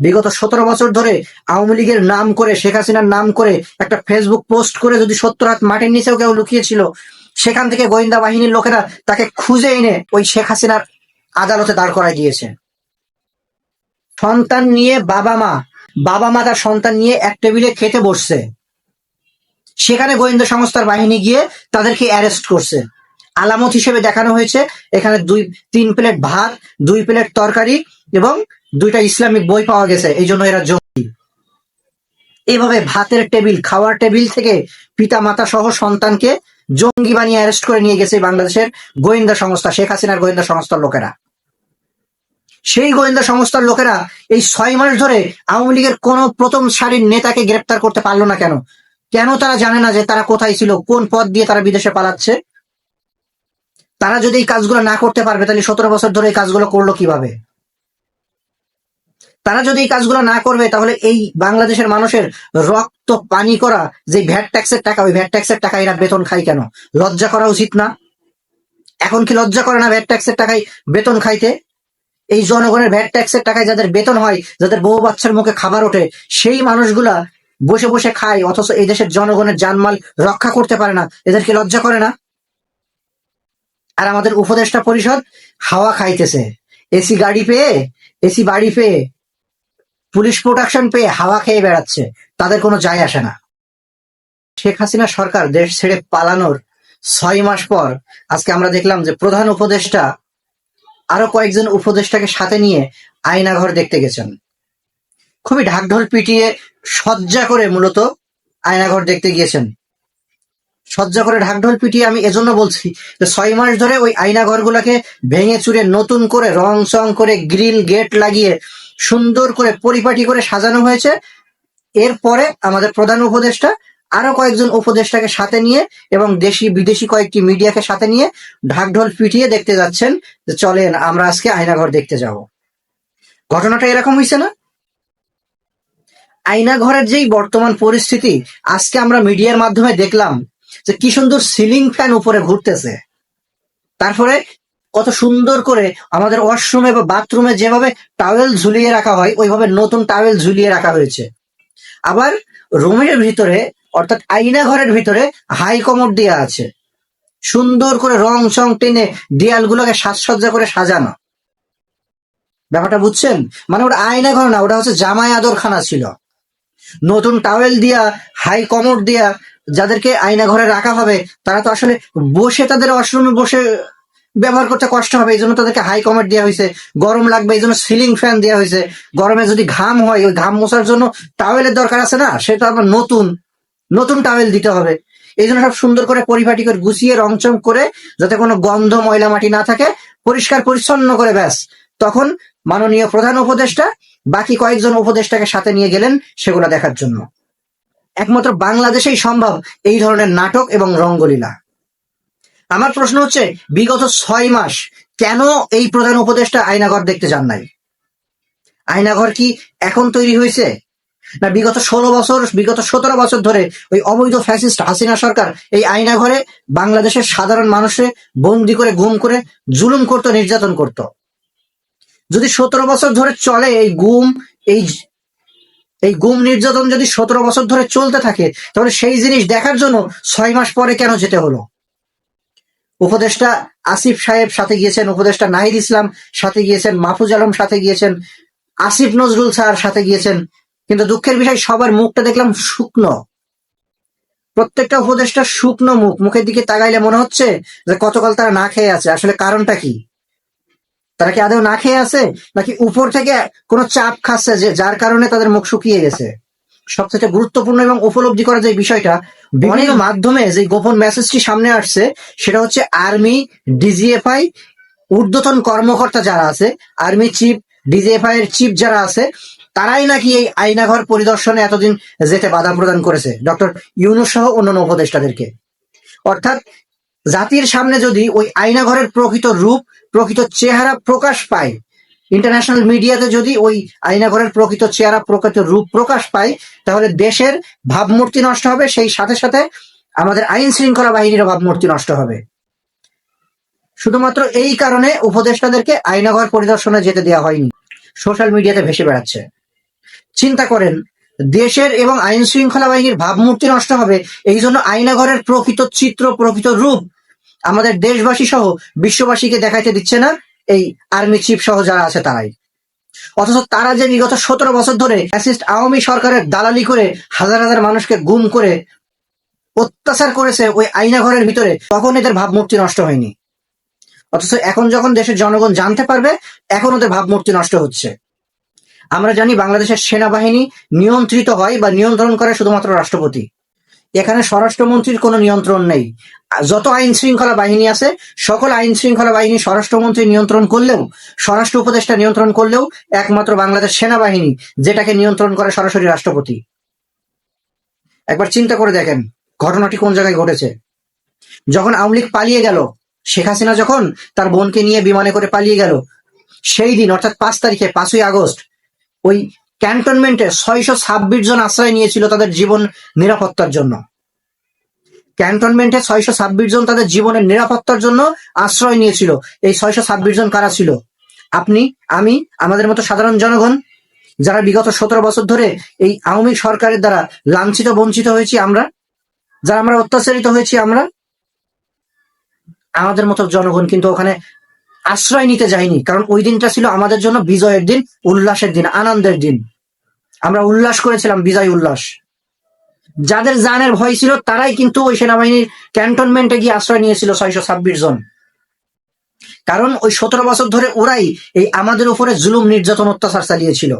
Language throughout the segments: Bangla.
বিগত সতেরো বছর ধরে আওয়ামী লীগের নাম করে, শেখ হাসিনার নাম করে একটা ফেসবুক পোস্ট করে যদি সত্তর হাত মাটির নিচেও কেউ লুকিয়েছিল, সেখান থেকে গোয়েন্দা বাহিনীর লোকেরা তাকে খুঁজে এনে ওই শেখ হাসিনার আদালতে দাঁড় করায় দিয়েছে। সন্তান নিয়ে বাবা মা বাবা মা তার সন্তান নিয়ে এক টেবিলে খেতে বসছে। সেখানে গোয়েন্দা সংস্থার বাহিনী গিয়ে তাদেরকে অ্যারেস্ট করছে। আলামত হিসেবে দেখানো হয়েছে, এখানে দুই, তিন প্লেট ভাত, দুই প্লেট তরকারি এবং দুইটা ইসলামিক বই পাওয়া গেছে, এই জন্য এরা জঙ্গি। এইভাবে ভাতের টেবিল, খাওয়ার টেবিল থেকে পিতা মাতা সহ সন্তানকে জঙ্গি বানিয়ে অ্যারেস্ট করে নিয়ে গেছে বাংলাদেশের গোয়েন্দা সংস্থা, শেখ হাসিনার গোয়েন্দা সংস্থার লোকেরা। সেই গোয়েন্দা সংস্থার লোকেরা এই ছয় মাস ধরে আওয়ামী লীগের কোন প্রথম সারির নেতাকে গ্রেপ্তার করতে পারল না কেন? কেন তারা জানে না যে তারা কোথায় ছিল, কোন পথ দিয়ে তারা বিদেশে পালাচ্ছে? তারা যদি এই কাজগুলো না করতে পারবে, তাহলে সতেরো বছর ধরে এই কাজগুলো করল কীভাবে? তারা যদি এই কাজগুলো না করবে, তাহলে এই বাংলাদেশের মানুষের রক্ত পানি করা, যে ভ্যাট ট্যাক্সের টাকা, ওই ভ্যাট ট্যাক্সের টাকা এরা বেতন খায় কেন? লজ্জা করা উচিত না? এখন কি লজ্জা করে না ভ্যাট ট্যাক্সের টাকায় বেতন খাইতে? এই জনগণের ভ্যাট ট্যাক্সের টাকায় যাদের বেতন হয়, যাদের বউ বাচ্চার মুখে খাবার ওঠে, সেই মানুষগুলা বসে বসে খায়, অথচ এই দেশের জনগণের জানমাল রক্ষা করতে পারে না। এদেরকে লজ্জা করে না? আর আমাদের উপদেষ্টা পরিষদ হাওয়া খাইতেছে। এসি গাড়ি পেয়ে, এসি বাড়ি পেয়ে পুলিশ প্রোটেকশন পেয়ে হাওয়া খেয়ে বেড়াচ্ছে। তাদের কোনো যায় আসে না। শেখ হাসিনা সরকার দেশ ছেড়ে পালানোর ছয় মাস পর আজকে আমরা দেখলাম যে প্রধান উপদেষ্টা আরও কয়েকজন উপদেষ্টাকে সাথে নিয়ে আয়নাঘর দেখতে গেছেন। খুবই ঢাকঢোল পিটিয়ে সজ্জা করে মূলত আয়নাঘর দেখতে গিয়েছেন। সজ্জা করে ঢাকঢোল পিটিয়ে আমি এজন্য বলছি যে ছয় মাস ধরে ওই আয়নাঘর গুলাকে ভেঙে চুরে নতুন করে রং চং করে গ্রিল গেট লাগিয়ে সুন্দর করে পরিপাটি করে সাজানো হয়েছে। এরপরে আমাদের প্রধান উপদেষ্টা আরও কয়েকজন উপদেষ্টাকে সাথে নিয়ে এবং দেশি বিদেশি কয়েকটি মিডিয়াকে সাথে নিয়ে ঢাকঢোল পিটিয়ে দেখতে যাচ্ছেন যে চলেন আমরা আজকে আয়নাঘর দেখতে যাব। ঘটনাটা এরকম হয়েছে না? আয়নাঘরের যেই বর্তমান পরিস্থিতি, আজকে আমরা মিডিয়ার মাধ্যমে দেখলাম যে কি সুন্দর সিলিং ফ্যান উপরে ঘুরতেছে। তারপরে কত সুন্দর করে আমাদের ওয়াশরুমে বা বাথরুমে যেভাবে টাওয়েল ঝুলিয়ে রাখা হয়, ওইভাবে নতুন টাওয়েল ঝুলিয়ে রাখা হয়েছে। আবার রুমের ভিতরে, অর্থাৎ আয়না ঘরের ভিতরে হাই কমোড দেওয়া আছে। সুন্দর করে রং চং টেনে দেয়ালগুলোকে সাজসজ্জা করে সাজানো। ব্যাপারটা বুঝছেন? মানে ওটা আয়না ঘর না, ওটা হচ্ছে জামাই আদরখানা ছিল। নতুন টাওয়েল দিয়া হাই কমোড দিয়া যাদেরকে আয়না ঘরে রাখা হবে, তারা তো আসলে বসে তাদের ওয়াশরুমে বসে ব্যবহার করতে কষ্ট হবে এই জন্য তাদেরকে হাই কমেট দেওয়া হয়েছে। গরম লাগবে এই জন্য সিলিং ফ্যান দেওয়া হয়েছে। গরমে যদি ঘাম হয়, ওই ঘাম মোছার জন্য টাওয়েলের দরকার আছে না? সেটা আবার নতুন নতুন টাওয়েল দিতে হবে। এই জন্য সব সুন্দর করে পরিপাটি করে গুছিয়ে, রংচং করে, যাতে কোনো গন্ধ ময়লা মাটি না থাকে, পরিষ্কার পরিচ্ছন্ন করে ব্যাস। তখন মাননীয় প্রধান উপদেষ্টা, বাকি কয়েকজন উপদেষ্টাকে সাথে নিয়ে গেলেন সেগুলো দেখার জন্য। একমাত্র বাংলাদেশেই সম্ভব এই ধরনের নাটক এবং রঙ্গলীলা। আমার প্রশ্ন হচ্ছে, বিগত ছয় মাস কেন এই প্রধান উপদেষ্টা আয়নাঘর দেখতে যান নাই? আয়নাঘর কি এখন তৈরি হয়েছে? না, বিগত ষোলো বছর, বিগত সতেরো বছর ধরে ওই অবৈধ ফ্যাসিস্ট হাসিনা সরকার এই আয়নাঘরে বাংলাদেশের সাধারণ মানুষে বন্দি করে, গুম করে, জুলুম করত, নির্যাতন করত। যদি সতেরো বছর ধরে চলে এই গুম, এই এই গুম নির্যাতন যদি সতেরো বছর ধরে চলতে থাকে, তাহলে সেই জিনিস দেখার জন্য ছয় মাস পরে কেন যেতে হলো? উপদেষ্টা আসিফ সাহেব সাথে গিয়েছেন, উপদেষ্টা নাহিদ ইসলাম সাথে গিয়েছেন, মাহফুজ আলম সাথে গিয়েছেন, আসিফ নজরুল স্যার সাথে গিয়েছেন। কিন্তু দুঃখের বিষয়, সবার মুখটা দেখলাম শুকনো। প্রত্যেকটা উপদেষ্টা শুকনো মুখ। মুখের দিকে তাকাইলে মনে হচ্ছে যে কতকাল তারা না খেয়ে আছে। আসলে কারণটা কি? তারা কি আদৌ না খেয়ে আছে? নাকি উপর থেকে কোনো চাপ খাচ্ছে যে যার কারণে তাদের মুখ শুকিয়ে গেছে? সবচেয়ে গুরুত্বপূর্ণ এবং উপলব্ধি করার যে বিষয়টা বিভিন্ন মাধ্যমে যে গোপন মেসেজটি সামনে আসছে সেটা হচ্ছে আর্মি ডিজিএফআই ঊর্ধ্বতন কর্মকর্তা যারা আছে আর্মি চিফ ডিজিএফআই এর চিফ যারা আছে তারাই নাকি এই আয়নাঘর পরিদর্শনে এতদিন যেতে বাধা প্রদান করেছে? ডক্টর ইউনুস সহ অন্যান্য উপদেষ্টাদেরকে। অর্থাৎ জাতির সামনে যদি ওই আয়নাঘরের প্রকৃত রূপ প্রকৃত চেহারা প্রকাশ পায় ইন্টারন্যাশনাল মিডিয়াতে যদি ওই আয়নাঘরের প্রকৃত চেহারা, প্রকৃত রূপ প্রকাশ পায়, তাহলে দেশের ভাবমূর্তি নষ্ট হবে, সেই সাথে সাথে আমাদের আইন শৃঙ্খলা বাহিনীরও ভাবমূর্তি নষ্ট হবে। শুধুমাত্র এই কারণে উপদেষ্টাদেরকে আয়নাঘর পরিদর্শনে যেতে দেওয়া হয়নি, সোশ্যাল মিডিয়াতে ভেসে বেড়াচ্ছে। চিন্তা করেন, দেশের এবং আইন শৃঙ্খলা বাহিনীর ভাবমূর্তি নষ্ট হবে, এই জন্য আইনাঘরের প্রকৃত চিত্র, প্রকৃত রূপ আমাদের দেশবাসী সহ বিশ্ববাসীকে দেখাইতে দিচ্ছে না এই আর্মি চিফ সহ যারা আছে তারাই। অথচ তারা যে বিগত সতেরো বছর ধরে অ্যাসিস্ট আওয়ামী সরকারের দালালি করে হাজার হাজার মানুষকে গুম করে অত্যাচার করেছে ওই আইনাঘরের ভিতরে, তখন এদের ভাবমূর্তি নষ্ট হয়নি। অথচ এখন যখন দেশের জনগণ জানতে পারবে, এখন ওদের ভাবমূর্তি নষ্ট হচ্ছে। আমরা জানি বাংলাদেশের সেনাবাহিনী নিয়ন্ত্রিত হয় বা নিয়ন্ত্রণ করে শুধুমাত্র রাষ্ট্রপতি। এখানে স্বরাষ্ট্রমন্ত্রীর কোনো নিয়ন্ত্রণ নেই। যত আইন শৃঙ্খলা বাহিনী আছে, সকল আইন শৃঙ্খলা বাহিনী স্বরাষ্ট্রমন্ত্রী নিয়ন্ত্রণ করলেও, স্বরাষ্ট্র উপদেষ্টা নিয়ন্ত্রণ করলেও একমাত্র বাংলাদেশ সেনাবাহিনী যেটাকে নিয়ন্ত্রণ করে সরাসরি রাষ্ট্রপতি। একবার চিন্তা করে দেখেন, ঘটনাটি কোন জায়গায় ঘটেছে। যখন আওয়ামী লীগ পালিয়ে গেল, শেখ হাসিনা যখন তার বোনকে নিয়ে বিমানে করে পালিয়ে গেল, সেই দিন, অর্থাৎ পাঁচ তারিখে, পাঁচই আগস্ট, ওই ক্যান্টনমেন্টে ছয়শো ছাব্বিশ জন আশ্রয় নিয়েছিল তাদের জীবন নিরাপত্তার জন্য। ক্যান্টনমেন্টে ছয়শো ছাব্বিশ জন তাদের জীবনের নিরাপত্তার জন্য আশ্রয় নিয়েছিল। এই ছয়শো ছাব্বিশ জন কারা ছিল? আপনি, আমি, আমাদের মতো সাধারণ জনগণ, যারা বিগত সতেরো বছর ধরে এই আওয়ামী সরকারের দ্বারা লাঞ্ছিত, বঞ্চিত হয়েছি আমরা? যারা আমরা অত্যাচারিত হয়েছি আমরা? আমাদের মতো জনগণ কিন্তু ওখানে আশ্রয় নিতে যায়নি কারণ ওই দিনটা ছিল আমাদের জন্য বিজয়ের দিন, উল্লাসের দিন, আনন্দের দিন। আমরা উল্লাস করেছিলাম, বিজয় উল্লাস। যাদের জানের ভয় ছিল, তারাই কিন্তু ওই সেনাবাহিনীর ক্যান্টনমেন্টে গিয়ে আশ্রয় নিয়েছিল ছয়শো ছাব্বিশ জন। কারণ ওই সতেরো বছর ধরে ওরাই এই আমাদের উপরে জুলুম, নির্যাতন, অত্যাচার চালিয়েছিল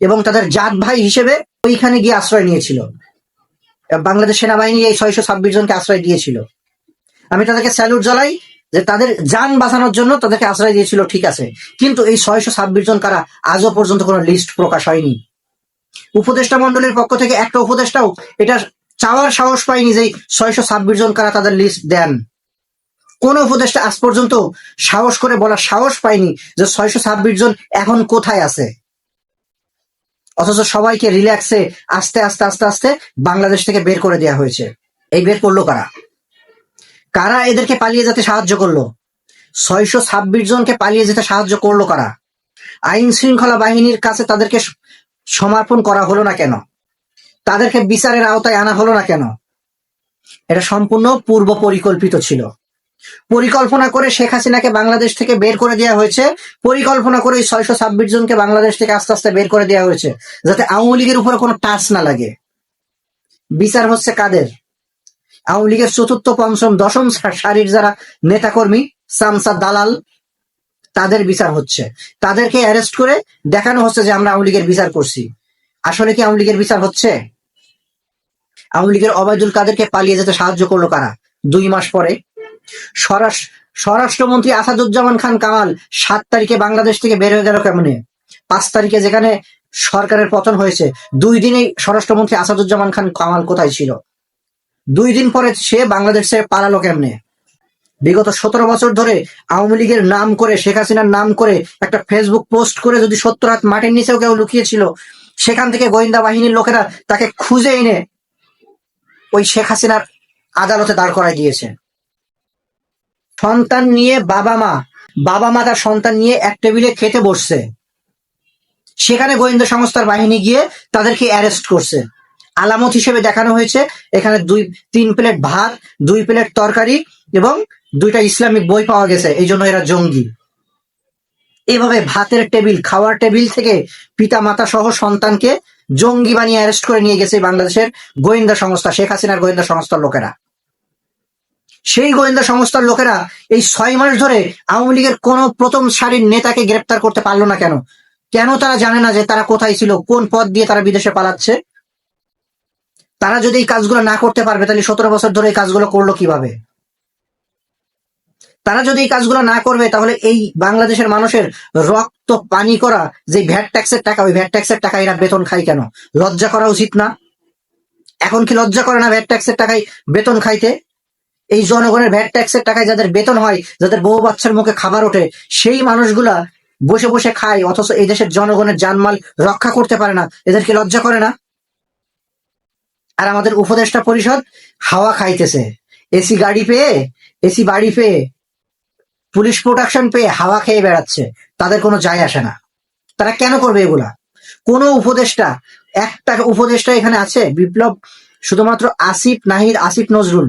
এবং তাদের জাত ভাই হিসেবে ওইখানে গিয়ে আশ্রয় নিয়েছিল। বাংলাদেশ সেনাবাহিনী এই ছয়শো ছাব্বিশ জনকে আশ্রয় দিয়েছিল। আমি তাদেরকে স্যালুট জ্বালাই যে তাদের যান বাঁচানোর জন্য তাদেরকে আশ্রয় দিয়েছিল, ঠিক আছে। কিন্তু এই ছয়শো ছাব্বিশ জন কারা আজও পর্যন্ত কোনো লিস্ট প্রকাশ হয়নি। উপদেষ্টা মন্ডলীর পক্ষ থেকে একটা উপদেষ্টাও এটা চাওয়ার সাহস পায়নি যে ছয়শো ছাব্বিশ জন কারা তাদের লিস্ট দেন। কোন উপদেষ্টা আজ পর্যন্ত সাহস করে বলার সাহস পায়নি যে ছয়শো ছাব্বিশ জন এখন কোথায় আছে। অথচ সবাইকে রিল্যাক্সে আস্তে আস্তে আস্তে আস্তে বাংলাদেশ থেকে বের করে দেওয়া হয়েছে। এই বের করল কারা? কারা এদেরকে পালিয়ে যেতে সাহায্য করল? ছয়শো ছাব্বিশ জনকে পালিয়ে যেতে সাহায্য করল কারা? আইন শৃঙ্খলা বাহিনীর কাছে তাদেরকে সমর্পণ করা হলো না কেন? তাদেরকে বিচারের আওতায় আনা হলো না কেন? এটা সম্পূর্ণ পূর্ব পরিকল্পিত ছিল। পরিকল্পনা করে শেখ হাসিনাকে বাংলাদেশ থেকে বের করে দেওয়া হয়েছে। পরিকল্পনা করে ছয়শো ছাব্বিশ জনকে বাংলাদেশ থেকে আস্তে আস্তে বের করে দেওয়া হয়েছে, যাতে আওয়ামী লীগের উপরে কোনো টাচ না লাগে। বিচার হচ্ছে কাদের? আওয়ামী লীগের চতুর্থ, পঞ্চম, দশম সারির যারা নেতাকর্মী, সামসা দালাল, তাদের বিচার হচ্ছে। তাদেরকে অ্যারেস্ট করে দেখানো হচ্ছে যে আমরা আওয়ামী লীগের বিচার করছি। আসলে কি আওয়ামী লীগের বিচার হচ্ছে? আওয়ামী লীগের অবায়দুল কাদেরকে পালিয়ে যেতে সাহায্য করল কারা? দুই মাস পরে। স্বরাষ্ট্র স্বরাষ্ট্রমন্ত্রী আসাদুজ্জামান খান কামাল সাত তারিখে বাংলাদেশ থেকে বের হয়ে গেল কেমনে? পাঁচ তারিখে যেখানে সরকারের পতন হয়েছে। দুই দিনেই স্বরাষ্ট্রমন্ত্রী আসাদুজ্জামান খান কামাল কোথায় ছিল? দুই দিন পরে সে বাংলাদেশ পালালো কেমনে? বিগত সতেরো বছর ধরে আওয়ামী লীগের নাম করে, শেখ হাসিনার নাম করে একটা ফেসবুক পোস্ট করে যদি সত্তর হাত মাটির নিচেও কেউ লুকিয়েছিল, সেখান থেকে গোয়েন্দা বাহিনীর লোকেরা তাকে খুঁজে এনে ওই শেখ হাসিনার আদালতে দাঁড় করায় দিয়েছে। সন্তান নিয়ে বাবা মা বাবা মা তার সন্তান নিয়ে এক টেবিলে খেতে বসছে। সেখানে গোয়েন্দা সংস্থার বাহিনী গিয়ে তাদেরকে অ্যারেস্ট করছে। আলামত হিসেবে দেখানো হয়েছে। এখানে দুই, তিন প্লেট ভাত, দুই প্লেট তরকারি এবং দুইটা ইসলামিক বই পাওয়া গেছে। এই জন্য এরা জঙ্গি। এভাবে ভাতের টেবিল, খাওয়ার টেবিল থেকে পিতা মাতা সহ সন্তানকে জঙ্গি বানিয়ে অ্যারেস্ট করে নিয়ে গেছে বাংলাদেশের গোয়েন্দা সংস্থা, শেখ হাসিনার গোয়েন্দা সংস্থার লোকেরা। সেই গোয়েন্দা সংস্থার লোকেরা এই ছয় মাস ধরে আওয়ামী লীগের কোন প্রথম সারির নেতাকে গ্রেপ্তার করতে পারল না কেন? কেন তারা জানে না যে তারা কোথায় ছিল, কোন পথ দিয়ে তারা বিদেশে পালাচ্ছে? তারা যদি এই কাজগুলো না করতে পারবে, তাহলে সতেরো বছর ধরে এই কাজগুলো করল কীভাবে? তারা যদি এই কাজগুলো না করবে, তাহলে এই বাংলাদেশের মানুষের রক্ত, পানি করা যে ভ্যাট ট্যাক্সের টাকা, ওই ভ্যাট ট্যাক্সের টাকা এরা বেতন খাই কেন? লজ্জা করা উচিত না? এখন কি লজ্জা করে না ভ্যাট ট্যাক্সের টাকায় বেতন খাইতে? এই জনগণের ভ্যাট ট্যাক্সের টাকায় যাদের বেতন হয়, যাদের বউ বাচ্চার মুখে খাবার ওঠে, সেই মানুষগুলা বসে বসে খায়, অথচ এই দেশের জনগণের জানমাল রক্ষা করতে পারে না। এদেরকে লজ্জা করে না? আর আমাদের উপদেষ্টা পরিষদ হাওয়া খাইতেছে। এসি গাড়ি পেয়ে, এসি বাড়ি পেয়ে, পুলিশ প্রোটেকশন পেয়ে হাওয়া খেয়ে বেড়াচ্ছে। তাদের কোনো যায় আসে না। তারা কেন করবে এগুলা? কোনো উপদেষ্টা, একটা উপদেষ্টা এখানে আছে, বিপ্লব, শুধুমাত্র আসিফ নাহির আসিফ নজরুল,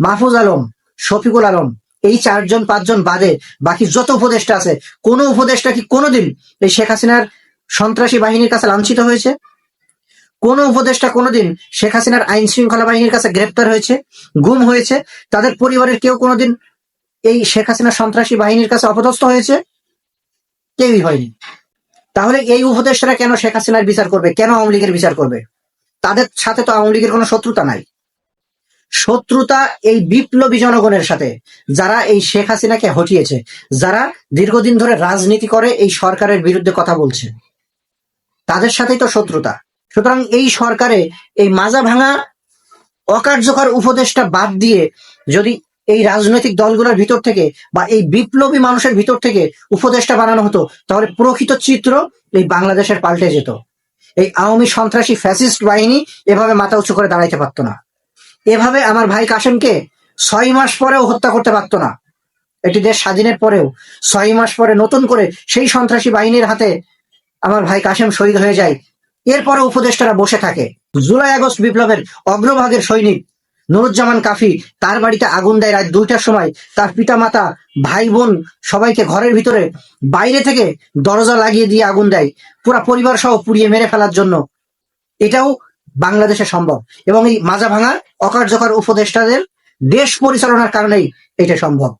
মাহফুজ আলম, শফিকুল আলম, এই চারজন, পাঁচজন বাদে বাকি যত উপদেষ্টা আছে, কোন উপদেষ্টা কি কোনোদিন এই শেখ হাসিনার সন্ত্রাসী বাহিনীর কাছে লাঞ্ছিত হয়েছে? কোন উপদেষ্টা কোনোদিন শেখ হাসিনার আইন শৃঙ্খলা বাহিনীর কাছে গ্রেপ্তার হয়েছে, গুম হয়েছে, তাদের পরিবারের কেউ কোনোদিন এই শেখ হাসিনা সন্ত্রাসী বাহিনীর কাছে অপদস্থ হয়েছে? কেউই হয়নি। তাহলে এই উপদেষ্টারা কেন শেখ হাসিনার বিচার করবে? কেন আওয়ামী লীগের বিচার করবে? তাদের সাথে তো আওয়ামী লীগের কোনো শত্রুতা নাই। শত্রুতা এই বিপ্লবী জনগণের সাথে, যারা এই শেখ হাসিনাকে হটিয়েছে, যারা দীর্ঘদিন ধরে রাজনীতি করে এই সরকারের বিরুদ্ধে কথা বলছে। তাদের সাথেই তো শত্রুতা। সুতরাং এই সরকারে এই মাজা ভাঙা অকার্যকর উপদেশটা বাদ দিয়ে যদি এই রাজনৈতিক দলগুলোর ভিতর থেকে বা এই বিপ্লবী মানুষের ভিতর থেকে উপদেশটা বানানো হতো, তাহলে প্রকৃত চিত্র এই বাংলাদেশের পাল্টে যেত। এই আওয়ামী সন্ত্রাসী ফ্যাসিস্ট বাহিনী এভাবে মাথা উঁচু করে দাঁড়াইতে পারতো না। এভাবে আমার ভাই কাশেমকে ছয় মাস পরেও হত্যা করতে পারতো না। এটি দেশ স্বাধীনের পরেও ছয় মাস পরে নতুন করে সেই সন্ত্রাসী বাহিনীর হাতে আমার ভাই কাশেম শহীদ হয়ে যায় এরপরে উপদেষ্টারা বসে থাকে। জুলাই আগস্ট বিপ্লবের অগ্রভাগের সৈনিক নুরুজ্জামান কাফি তার বাড়িতে আগুন দেয় রাত দুইটার সময়। তার পিতামাতা ভাই বোন সবাইকে ঘরের ভিতরে, বাইরে থেকে দরজা লাগিয়ে দিয়ে আগুন দেয়। পুরা পরিবার সহ পুড়িয়ে মেরে ফেলার জন্য। এটাও বাংলাদেশে সম্ভব এবং এই মাজা ভাঙা অকার্যকর উপদেষ্টাদের দেশ পরিচালনার কারণেই এটা সম্ভব।